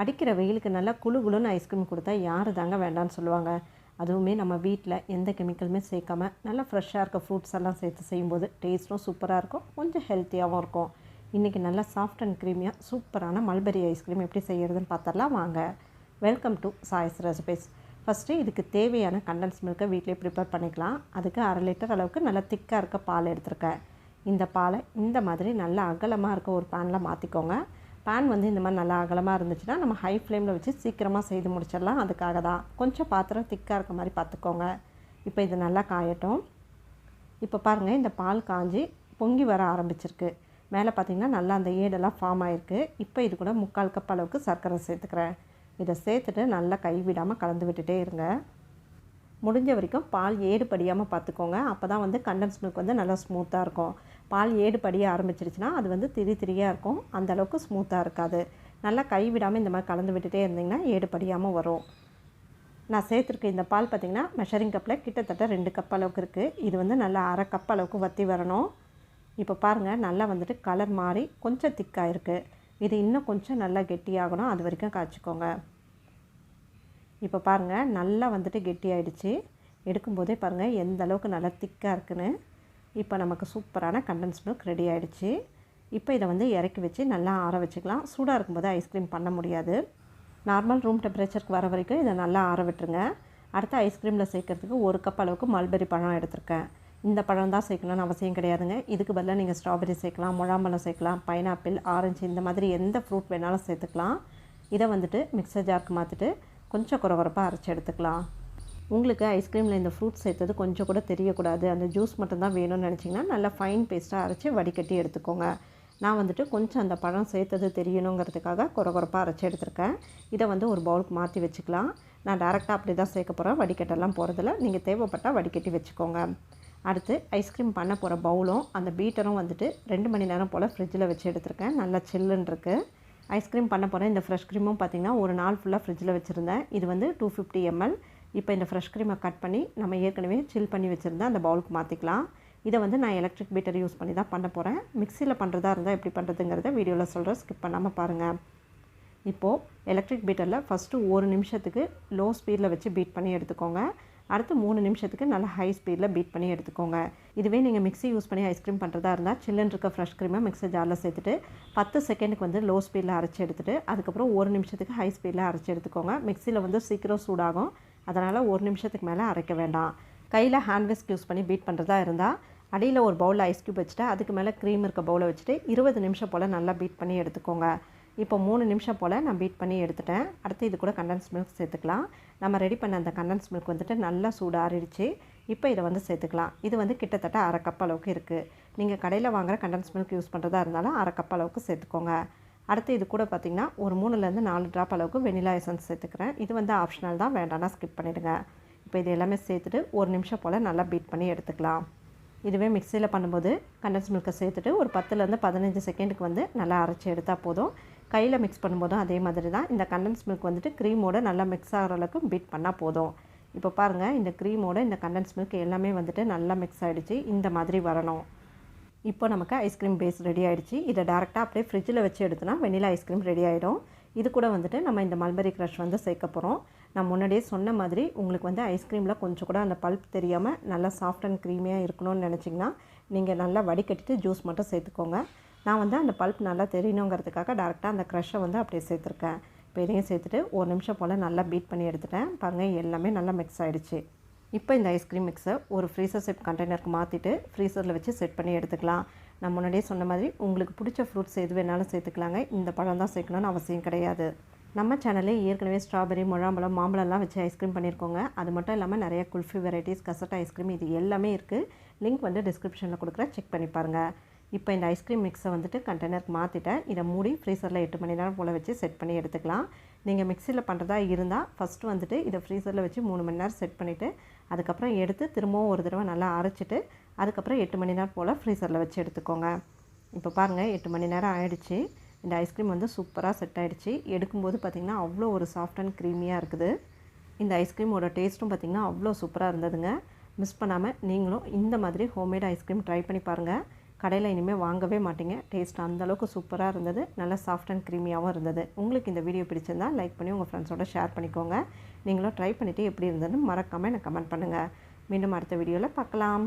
அடிக்கிற வெயிலுக்கு நல்லா குளு குளுன்னு ஐஸ்கிரீம் கொடுத்தா யார் தாங்க வேண்டாம்னு சொல்லுவாங்க. அதுவுமே நம்ம வீட்டில் எந்த கெமிக்கலுமே சேர்க்காம நல்லா ஃப்ரெஷ்ஷாக இருக்க ஃப்ரூட்ஸ் எல்லாம் சேர்த்து செய்யும்போது டேஸ்ட்டும் சூப்பராக இருக்கும். கொஞ்சம் ஹெல்த்தியாகவும் இருக்கும். இன்றைக்கி நல்லா சாஃப்ட் அண்ட் க்ரீமியாக சூப்பரான மல்பெரி ஐஸ்கிரீம் எப்படி செய்கிறதுன்னு பார்த்தரலாம் வாங்க. Welcome to choice recipes first இதுக்கு தேவையான கண்டன்ஸ் மில்கை வீட்டிலே ப்ரிப்பேர் பண்ணிக்கலாம். அதுக்கு அரை லிட்டர் அளவுக்கு நல்லா திக்காக இருக்க பால் எடுத்திருக்கேன். இந்த பாலை இந்த மாதிரி நல்லா அகலமாக இருக்க ஒரு பேனில் மாற்றிக்கோங்க பேன் வந்து இந்த மாதிரி நல்லா அகலமாக இருந்துச்சுன்னா நம்ம ஹை ஃப்ளேமில் வச்சு சீக்கிரமாக செய்து முடிச்சிடலாம். அதுக்காக தான். கொஞ்சம் பாத்திரம் திக்காக இருக்க மாதிரி பார்த்துக்கோங்க இப்போ இது நல்லா காயட்டும். இப்போ பாருங்கள் இந்த பால் காஞ்சி பொங்கி வர ஆரம்பிச்சிருக்கு. மேலே பார்த்திங்கன்னா நல்லா அந்த ஏடெல்லாம் ஃபார்ம் ஆகிருக்கு இப்போ இது கூட முக்கால் கப் அளவுக்கு சர்க்கரை சேர்த்துக்கிறேன். இதை சேர்த்துட்டு நல்லா கைவிடாமல் கலந்து விட்டுட்டே இருங்க. முடிஞ்ச வரைக்கும் பால் ஏடு படியாமல் பார்த்துக்கோங்க அப்போ தான் வந்து கண்டன்ஸ் மில்க் வந்து நல்லா ஸ்மூத்தாக இருக்கும். பால் ஏடு படிய ஆரம்பிச்சிருச்சுன்னா அது வந்து திரி திரியாக இருக்கும். அந்தளவுக்கு ஸ்மூத்தாக இருக்காது. நல்லா கை விடாமல் இந்த மாதிரி கலந்து விட்டுட்டே இருந்திங்கன்னா ஏடு படியாமல் வரும். நான் சேர்த்துருக்க இந்த பால் பார்த்திங்கன்னா மெஷரிங் கப்பில் கிட்டத்தட்ட ரெண்டு கப் அளவுக்கு இருக்குது இது வந்து நல்லா அரை கப் அளவுக்கு வற்றி வரணும். இப்போ பாருங்கள் நல்லா வந்துட்டு கலர் மாறி கொஞ்சம் திக்காக இருக்குது இது இன்னும் கொஞ்சம் நல்லா கெட்டியாகணும். அது வரைக்கும் காய்ச்சிக்கோங்க. இப்போ பாருங்கள் நல்லா வந்துட்டு கெட்டியாயிடுச்சு. எடுக்கும்போதே பாருங்கள் எந்த அளவுக்கு நல்லா திக்காக இருக்குன்னு. இப்போ நமக்கு சூப்பரான கண்டன்ஸ் மில்க் ரெடி ஆகிடுச்சு இப்போ இதை வந்து இறக்கி வச்சு நல்லா ஆற வச்சுக்கலாம். சூடாக இருக்கும்போது ஐஸ்கிரீம் பண்ண முடியாது. நார்மல் ரூம் டெம்பரேச்சருக்கு வர வரைக்கும் இதை நல்லா ஆற விட்டுருங்க. அடுத்து ஐஸ்கிரீமில் சேர்க்கறதுக்கு ஒரு கப் அளவுக்கு மல்பெரி பழம் எடுத்திருக்கேன். இந்த பழம் தான் சேர்க்கணும்னு அவசியம் கிடையாதுங்க. இதுக்கு பதிலாக நீங்கள் ஸ்ட்ராபெரி சேர்க்கலாம் முழாம்பழம் சேர்க்கலாம் பைனாப்பிள் ஆரஞ்சு இந்த மாதிரி எந்த ஃப்ரூட் வேணாலும் சேர்த்துக்கலாம். இதை வந்துட்டு மிக்சர் ஜாருக்கு மாற்றிட்டு கொஞ்சம் குறவரப்பாக அரைச்சி எடுத்துக்கலாம். உங்களுக்கு ஐஸ்கிரீமில் இந்த ஃப்ரூட்ஸ் சேர்த்தது கொஞ்சம் கூட தெரியக்கூடாது. அந்த ஜூஸ் மட்டும்தான் வேணும்னு நினச்சிங்கன்னா நல்லா ஃபைன் பேஸ்ட்டாக அரைச்சி வடிகட்டி எடுத்துக்கோங்க. நான் வந்துட்டு கொஞ்சம் அந்த பழம் சேர்த்தது தெரியணுங்கிறதுக்காக குறகுறப்பாக அரைச்சி எடுத்திருக்கேன். இதை வந்து ஒரு பவுலுக்கு மாற்றி வச்சுக்கலாம். நான் டேரெக்டாக அப்படி தான் சேர்க்க போகிறேன் வடிகட்டெல்லாம் போகிறதில்ல நீங்கள் தேவைப்பட்டால் வடிகட்டி வச்சுக்கோங்க. அடுத்து ஐஸ்கிரீம் பண்ண போகிற பவுலும் அந்த பீட்டரும் வந்துட்டு ரெண்டு மணி நேரம் போல் ஃப்ரிட்ஜில் வச்சு எடுத்திருக்கேன். நல்லா சில்லுன்னு இருக்குது ஐஸ்கிரீம் பண்ண போகிற இந்த ஃப்ரெஷ் க்ரீமும் பார்த்திங்கன்னா ஒரு நாள் ஃபுல்லாக ஃப்ரிட்ஜில் வச்சுருந்தேன். இது வந்து டூ ஃபிஃப்டி எம்எல் இப்போ இந்த ஃப்ரெஷ் க்ரீமை கட் பண்ணி நம்ம ஏற்கனவே சில் பண்ணி வச்சுருந்தா அந்த பவுலுக்கு மாற்றிக்கலாம் இதை வந்து நான் எலக்ட்ரிக் பீட்டர் யூஸ் பண்ணி தான் பண்ண போகிறேன் மிக்சியில் பண்ணுறதா இருந்தால் எப்படி பண்ணுறதுங்கிறத வீடியோவில் சொல்கிறேன் ஸ்கிப் பண்ணாமல் பாருங்கள் இப்போது எலக்ட்ரிக் பீட்டரில் ஃபஸ்ட்டு ஒரு நிமிஷத்துக்கு லோ ஸ்பீடில் வச்சு பீட் பண்ணி எடுத்துக்கோங்க. அடுத்து மூணு நிமிஷத்துக்கு நல்லா ஹை ஸ்பீடில் பீட் பண்ணி எடுத்துக்கோங்க. இதுவே நீங்கள் மிக்ஸி யூஸ் பண்ணி ஐஸ்கிரீம் பண்ணுறதா இருந்தால் சில்லுன்னு இருக்க ஃப்ரெஷ் க்ரீமை மிக்ஸர் ஜாரில் சேர்த்துட்டு பத்து செகண்டுக்கு வந்து லோ ஸ்பீடில் அரைச்சி எடுத்துகிட்டு அதுக்கப்புறம் ஒரு நிமிஷத்துக்கு ஹை ஸ்பீடில் அரைச்சி எடுத்துக்கோங்க. மிக்சியில் வந்து சீக்கிரம் சூடாகும். அதனால் ஒரு நிமிஷத்துக்கு மேலே அரைக்க வேண்டாம். கையில் ஹேண்ட் விஸ்க் யூஸ் பண்ணி பீட் பண்ணுறதா இருந்தால் அடியில் ஒரு பவுலில் ஐஸ் க்யூப் வச்சுட்டு அதுக்கு மேலே க்ரீம் இருக்க பவுலை வச்சுட்டு இருபது நிமிஷம் போல் நல்லா பீட் பண்ணி எடுத்துக்கோங்க. இப்போ மூணு நிமிஷம் போல் நான் பீட் பண்ணி எடுத்துட்டேன். அடுத்து இது கூட கண்டன்ஸ் மில்க் சேர்த்துக்கலாம். நம்ம ரெடி பண்ண அந்த கண்டன்ஸ் மில்க் வந்துட்டு நல்லா சூடாறிடுச்சு. இப்போ இதை வந்து சேர்த்துக்கலாம். இது வந்து கிட்டத்தட்ட அரை கப் அளவுக்கு இருக்குது நீங்கள் கடையில் வாங்குகிற கண்டன்ஸ் மில்க் யூஸ் பண்ணுறதா இருந்தாலும் அரை கப் அளவுக்கு சேர்த்துக்கோங்க. அடுத்து இது கூட பார்த்திங்கன்னா ஒரு மூணுலேருந்து நாலு ட்ராப் அளவுக்கு வெனிலா எசன்ஸ் சேர்த்துக்கிறேன். இது வந்து ஆப்ஷனல் தான் வேண்டாம்னா ஸ்கிப் பண்ணிவிடுங்க இப்போ இது எல்லாமே சேர்த்துட்டு ஒரு நிமிஷம் போல் நல்லா பீட் பண்ணி எடுத்துக்கலாம். இதுவே மிக்சியில் பண்ணும்போது கண்டன்ஸ் மில்கை சேர்த்துட்டு ஒரு பத்துலேருந்து பதினஞ்சு செகண்டுக்கு வந்து நல்லா அரைச்சி எடுத்தால் போதும். கையில் மிக்ஸ் பண்ணும்போதும் அதே மாதிரி தான். இந்த கண்டன்ஸ் மில்க் வந்துட்டு க்ரீமோடு நல்லா மிக்ஸ் ஆகிற அளவுக்கு பீட் பண்ணால் போதும். இப்போ பாருங்கள் இந்த க்ரீமோட இந்த கண்டன்ஸ் மில்க் எல்லாமே வந்துட்டு நல்லா மிக்ஸ் ஆகிடுச்சு இந்த மாதிரி வரணும். இப்போ நமக்கு ஐஸ்கிரீம் பேஸ் ரெடி ஆகிடுச்சு இதை டேரெக்டாக அப்படியே ஃப்ரிட்ஜில் வச்சு எடுத்தோன்னா வெனிலா ஐஸ்கிரீம் ரெடி ஆகிடும் இது கூட வந்துட்டு நம்ம இந்த மல்பெரி க்ரஷ் வந்து சேர்க்க போகிறோம் நான் முன்னாடியே சொன்ன மாதிரி உங்களுக்கு வந்து ஐஸ்கிரீமில் கொஞ்சம் கூட அந்த பல்ப் தெரியாமல் நல்லா சாஃப்ட் அண்ட் க்ரீமியாக இருக்கணும்னு நினச்சிங்கன்னா நீங்கள் நல்லா வடிகட்டிட்டு ஜூஸ் மட்டும் சேர்த்துக்கோங்க. நான் வந்து அந்த பல்ப் நல்லா தெரியணுங்கிறதுக்காக டேரெக்டாக அந்த க்ரஷ்ஷை வந்து அப்படியே சேர்த்துருக்கேன். இப்போ இதையும் சேர்த்துட்டு ஒரு நிமிஷம் போல் நல்லா பீட் பண்ணி எடுத்துட்டேன். பாருங்கள் எல்லாமே நல்லா மிக்ஸ் ஆகிடுச்சு இப்போ இந்த ஐஸ்கிரீம் மிக்ஸை ஒரு ஃப்ரீசர் செட் கண்டெய்னருக்கு மாற்றிட்டு ஃப்ரீசரில் வச்சு செட் பண்ணி எடுத்துக்கலாம். நான் முன்னாடியே சொன்ன மாதிரி உங்களுக்கு பிடிச்ச ஃப்ரூட்ஸ் எது வேணாலும் சேர்த்துக்கலாங்க. இந்த பழம் தான் சேர்க்கணும்னு அவசியம் கிடையாது. நம்ம சேனலே ஏற்கனவே ஸ்ட்ராபெரி முழாம்பழம் மாம்பழம்லாம் வச்சு ஐஸ்கிரீம் பண்ணியிருக்கோங்க. அது மட்டும் இல்லாமல் நிறைய குல்ஃபி வெரைட்டிஸ் கசட் ஐஸ்கிரீம் இது எல்லாமே இருக்குது லிங்க் வந்து டிஸ்கிரிப்ஷனில் கொடுக்குறேன். செக் பண்ணி பாருங்கள் இப்போ இந்த ஐஸ்கிரீம் மிக்ஸை வந்துட்டு கண்டெய்னருக்கு மாற்றிட்டேன் இதை மூடி ஃப்ரீசரில் எட்டு மணி நேரம் போல் வச்சு செட் பண்ணி எடுத்துக்கலாம். நீங்கள் மிக்சியில் பண்ணுறதா இருந்தால் ஃபஸ்ட்டு வந்துட்டு இதை ஃப்ரீசரில் வச்சு மூணு மணி நேரம் செட் பண்ணிவிட்டு அதுக்கப்புறம் எடுத்து திரும்பவும் ஒரு தடவை நல்லா அரைச்சிட்டு அதுக்கப்புறம் எட்டு மணி நேரம் போல் ஃப்ரீசரில் வச்சு எடுத்துக்கோங்க. இப்போ பாருங்கள் எட்டு மணி நேரம் ஆயிடுச்சு. இந்த ஐஸ்கிரீம் வந்து சூப்பராக செட் ஆகிடுச்சு எடுக்கும்போது பார்த்திங்கன்னா அவ்வளோ ஒரு சாஃப்ட் அண்ட் க்ரீமியாக இருக்குது. இந்த ஐஸ்கிரீமோட டேஸ்ட்டும் பார்த்திங்கன்னா அவ்வளோ சூப்பராக இருந்ததுங்க. மிஸ் பண்ணாமல் நீங்களும் இந்த மாதிரி ஹோம்மேட் ஐஸ்கிரீம் ட்ரை பண்ணி பாருங்கள் கடையில் இனிமேல் வாங்கவே மாட்டீங்க. டேஸ்ட் அந்தளவுக்கு சூப்பராக இருந்தது. நல்லா சாஃப்ட் அண்ட் க்ரீமியாகவும் இருந்தது. உங்களுக்கு இந்த வீடியோ பிடிச்சிருந்தா லைக் பண்ணி உங்கள் ஃப்ரெண்ட்ஸோட ஷேர் பண்ணிக்கோங்க. நீங்களும் ட்ரை பண்ணிவிட்டு எப்படி இருந்ததுன்னு மறக்காமல் எனக்கு கமெண்ட் பண்ணுங்கள் மீண்டும் அடுத்த வீடியோவில் பார்க்கலாம்.